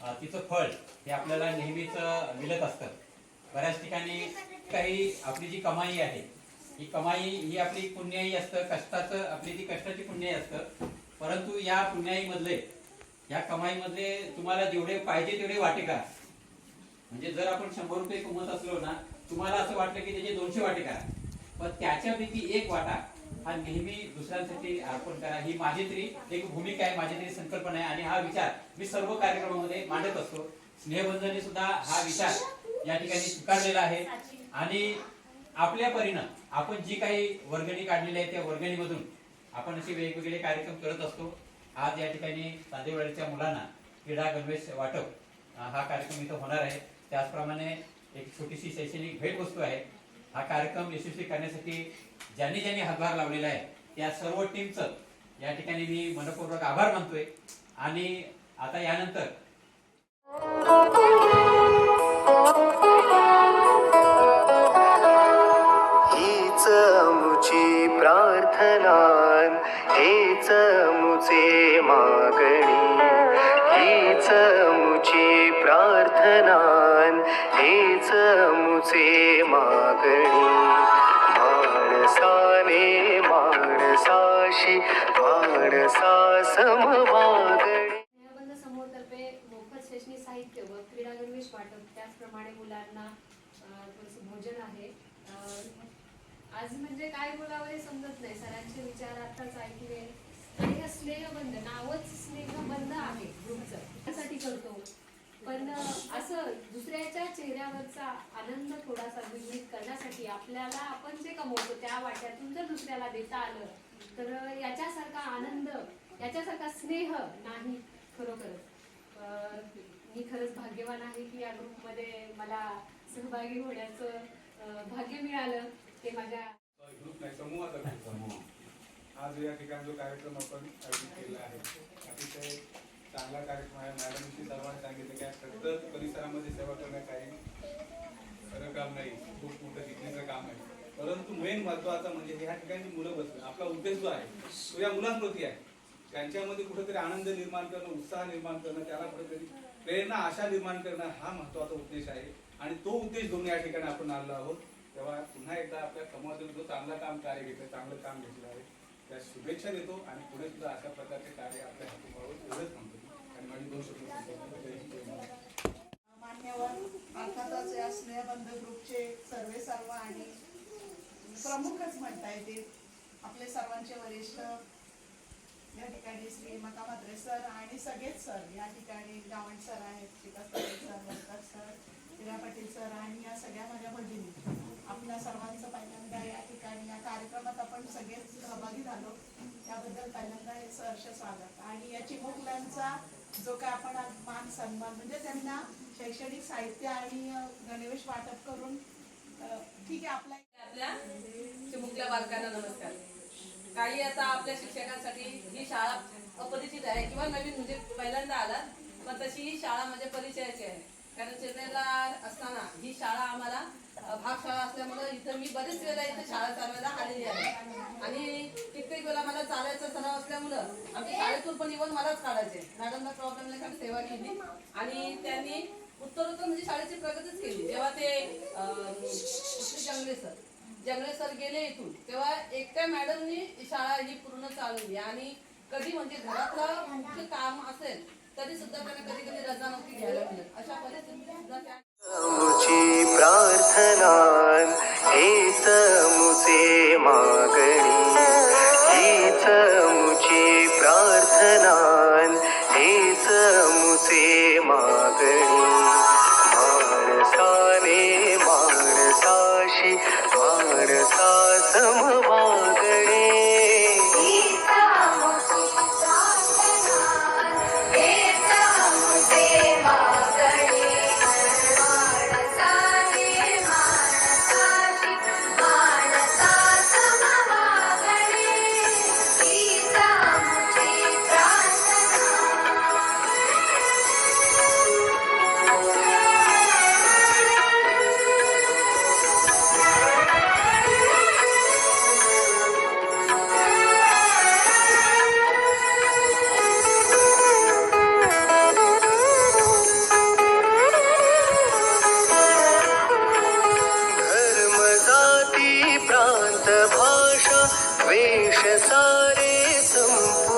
तिचं फळ हे आपल्याला नेहमीच मिळत असतं. बऱ्याच ठिकाणी काही आपली जी कमाई आहे ही कमाई ही आपली पुण्याई असतं कष्टाचं आपली ती कष्टाची पुण्याई असतं परंतु या पुण्याईमधले या कमाईमधले तुम्हाला जेवढे पाहिजे तेवढे वाटेकार म्हणजे जर आपण शंभर रुपये कमवत असलो ना तुम्हाला असं वाटलं की त्याचे दोनशे वाटेकार पण त्याच्यापैकी एक वाटा हा नेहमी दुसऱ्यांसाठी अर्पण करा. ही माझी तरी एक भूमिका आहे माझी तरी संकल्पना आहे. आणि हा विचार मी सर्व कार्यक्रमामध्ये मांडत असतो. स्नेहबंधने सुद्धा हा विचार या ठिकाणी स्वीकारलेला आहे. आणि आपल्या परीनं आपण जी काही वर्गणी काढलेली आहे त्या वर्गणीमधून आपण असे वेगवेगळे कार्यक्रम करत असतो. आज या ठिकाणी तांदेवाडीच्या मुलांना क्रीडा गणवेश वाटप हा कार्यक्रम इथं होणार आहे. त्याचप्रमाणे एक छोटीशी शैक्षणिक भेटवस्तू आहे. हा कार्यक्रम यशस्वी करण्यासाठी ज्यांनी ज्यांनी हातभार लावलेला आहे त्या सर्व टीमचं या ठिकाणी मी मनपूर्वक आभार मानतोय. आणि आता यानंतर हेच मुचे मागणी हीच मुची प्रार्थना. हेच मुचे मागणी. माणसाने माणसाशी माणसा समवागणी स्नेहबंध समूहातर्फे मोफत शैक्षणिक साहित्य व क्रीडा गणवेश वाटप. त्याचप्रमाणे मुलांना अं, थोडंसं भोजन आहे. आज म्हणजे काय बोलावं हे समजत नाही. सरांचे विचार आताच ऐकले. आणि स्नेहबंध नावच स्नेहबंध आहे ग्रुपचं. त्यासाठी करतो. पण असं दुसऱ्याच्या चेहऱ्यावरचा आनंद थोडासा द्विगुणित करण्यासाठी आपल्याला आपण जे कमवतो त्या वाट्यातून जर दुसऱ्याला देता आलं तर याच्यासारखा आनंद याच्यासारखा स्नेह नाही खरोखरच. मी खरंच भाग्यवान आहे की या ग्रुपमध्ये मला सहभागी होण्याचं भाग्य मिळालं ते माझ्या ग्रुप नाही समूहाचा समूह आज या ठिकाणी जो कार्यक्रम आपण आयोजित केला आहे चांगला कार्यक्रम आहे. मॅडमशी सर्वांनी सांगितलं की आज फक्त परिसरामध्ये सेवा करणं काही खरं काम नाही. खूप मोठं शिकण्याचं काम आहे. परंतु मेन महत्वाचं म्हणजे ह्या ठिकाणी मुलं बसणं आपला उद्देश जो आहे तो या मुलांप्रती आहे. त्यांच्यामध्ये कुठेतरी आनंद निर्माण करणं उत्साह निर्माण करणं त्याला कुठेतरी प्रेरणा आशा निर्माण करणं हा महत्त्वाचा उद्देश आहे. आणि तो उद्देश घेऊन या ठिकाणी आपण आलो आहोत. तेव्हा पुन्हा एकदा आपल्या समाजातून जो चांगला काम कार्य घेतलं चांगलं काम घेतलं आहे त्या शुभेच्छा देतो. आणि पुढे सुद्धा अशा प्रकारचे कार्य आपल्या हातून एवढंच सांगतो मान्यवर अर्थातच या स्नेहबंध ग्रुपचे सर्वे सर्व आणि प्रमुखच म्हणता येतील आपले सर्वांचे वरिष्ठ या ठिकाणी श्री मका म्हात्रे सर आणि सगळेच सर या ठिकाणी गावण सर आहेत Vikas Patil sir Varkar sir Vira Patil sir आणि या सगळ्या माझ्या भगिनी आपल्या सर्वांचं पहिल्यांदा या ठिकाणी या कार्यक्रमात आपण सगळेच सहभागी झालो त्याबद्दल पहिल्यांदा हे सहर्ष स्वागत आणि या चिमुकल्यांचा जो काय आपण मान सन्मान म्हणजे त्यांना शैक्षणिक साहित्य आणि गणवेश वाटप करून ठीक आहे आपला आपल्या चिमुकल्या बालकांना नमस्कार. काही आता आपल्या शिक्षकांसाठी ही शाळा अपरिचित आहे किंवा नवीन म्हणजे पहिल्यांदा आला पण तशी ही शाळा म्हणजे परिचयाची आहे. कारण चेन्नईला असताना ही शाळा आम्हाला भाग भागशाळा असल्यामुळं इथं मी बरेच वेळेला इथं शाळा चालवायला आलेली आहे. आणि कित्येक वेळा मला चालायचा सराव असल्यामुळं आमच्या शाळेतून पण इव्हन मलाच काढायचे. मॅडमला प्रॉब्लेम नाही कारण सेवा केली. आणि त्यांनी उत्तरोत्तर म्हणजे शाळेची प्रगतीच केली. जेव्हा ते जंगले सर जंगले सर गेले इथून तेव्हा एकट्या मॅडमनी शाळा ही पूर्ण चालवली. आणि कधी म्हणजे घरातलं मुख्य काम असेल तरी सुद्धा त्यांना कधी कधी रजा नव्हती घ्यायला मिळत. अशा परिस्थितीत सुद्धा त्या प्रार्थना हेच मुसे मागणी हीच वेश सारे वेषसारेतुम्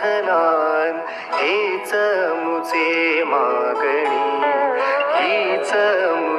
प्रार्थनान हेच मुचे मागणी हीच मुची